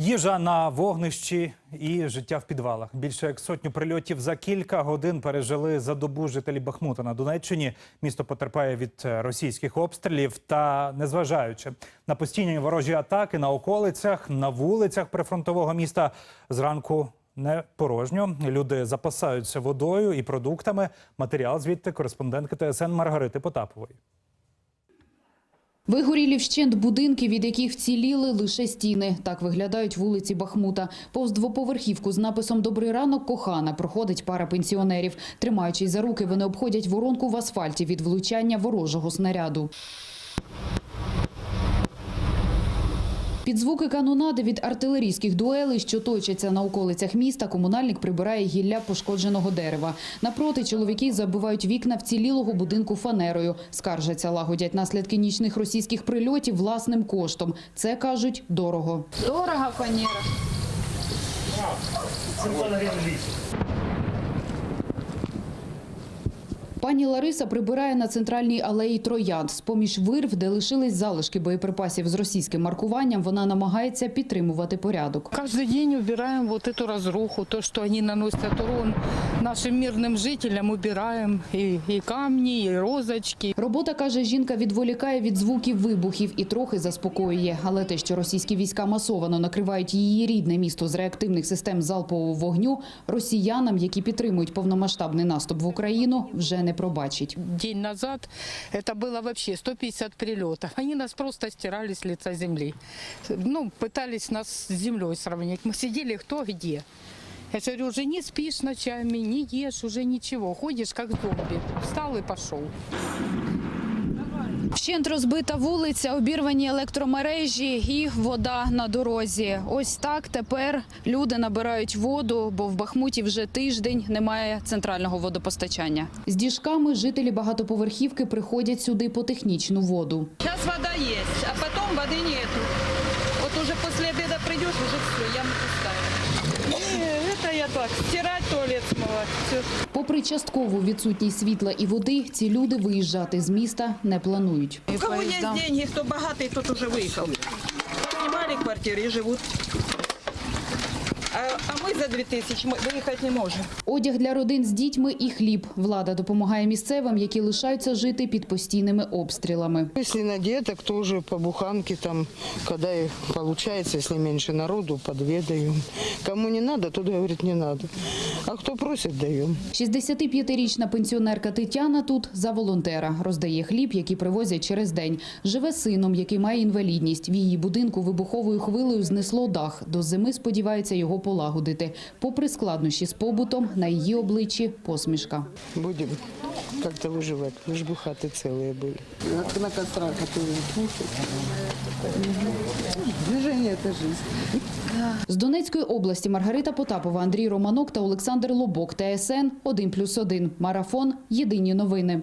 Їжа на вогнищі і життя в підвалах. Більше як сотню прильотів за кілька годин пережили за добу жителі Бахмута на Донеччині. Місто потерпає від е, російських обстрілів та, незважаючи на постійні ворожі атаки на околицях, на вулицях прифронтового міста, зранку не порожньо. Люди запасаються водою і продуктами. Матеріал звідти кореспондентки ТСН Маргарити Потапової. Вигорілі вщент будинки, від яких вціліли лише стіни. Так виглядають вулиці Бахмута. Повз двоповерхівку з написом «Добрий ранок, кохана» проходить пара пенсіонерів. Тримаючись за руки, вони обходять воронку в асфальті від влучання ворожого снаряду. Під звуки канонади від артилерійських дуелей, що точаться на околицях міста, комунальник прибирає гілля пошкодженого дерева. Напроти чоловіки забивають вікна вцілілого будинку фанерою. Скаржаться, лагодять наслідки нічних російських прильотів власним коштом. Це, кажуть, дорого. Дорого фанера. Пані Лариса прибирає на центральній алеї Троянд. З-поміж вирв, де лишились залишки боєприпасів з російським маркуванням, вона намагається підтримувати порядок. Каждый день убираем вот эту разруху, то, что они наносят урон нашим мирным жителям, убираем и, и камни, и розочки. Робота, каже жінка, відволікає від звуків вибухів і трохи заспокоює. Але те, що російські війська масовано накривають її рідне місто з реактивних систем залпового вогню, росіянам, які підтримують повномасштабний наступ в Україну, вже не пробачить. День назад это было вообще 150 прилетов. Они нас просто стирали с лица земли. Ну, пытались нас с землей сравнить. Мы сидели кто где. Я говорю, уже не спишь ночами, не ешь, уже ничего. Ходишь как зомби. Встал и пошел. Вщент розбита вулиця, обірвані електромережі і вода на дорозі. Ось так тепер люди набирають воду, бо в Бахмуті вже тиждень немає центрального водопостачання. З діжками жителі багатоповерхівки приходять сюди по технічну воду. Сейчас вода есть, а потом воды нету. Вот уже после обеда придешь, уже все, пустая. Не, это я так, стирать, туалет смывать, все. Попри часткову відсутність світла і води, ці люди виїжджати з міста не планують. У кого есть деньги, кто богатый, тот уже выехал. Снимали квартиры и живут. А, а мы за 2000 мы выехать не можем. Одяг для родин з дітьми і хліб. Влада допомагає місцевим, які лишаються жити під постійними обстрілами. Если на деток, тоже по буханке там, когда и получается, если меньше народу, по две даем. Кому не надо, тот говорит не надо. А кто просит, даем. 65-річна пенсіонерка Тетяна тут за волонтера. Роздає хліб, який привозять через день. Живе з сином, який має інвалідність. В її будинку вибуховою хвилею знесло дах. До зими сподівається його полагодити. Попри складнощі з побутом, на її обличчі посмішка. Будем как-то выживать. Лишь бы хаты целые были. На, на кострах готовим кушать. Движение – это жизнь. З Донецької області Маргарита Потапова, Андрій Романок та Олександр Лобок. ТСН 1+,1. Марафон. Єдині новини.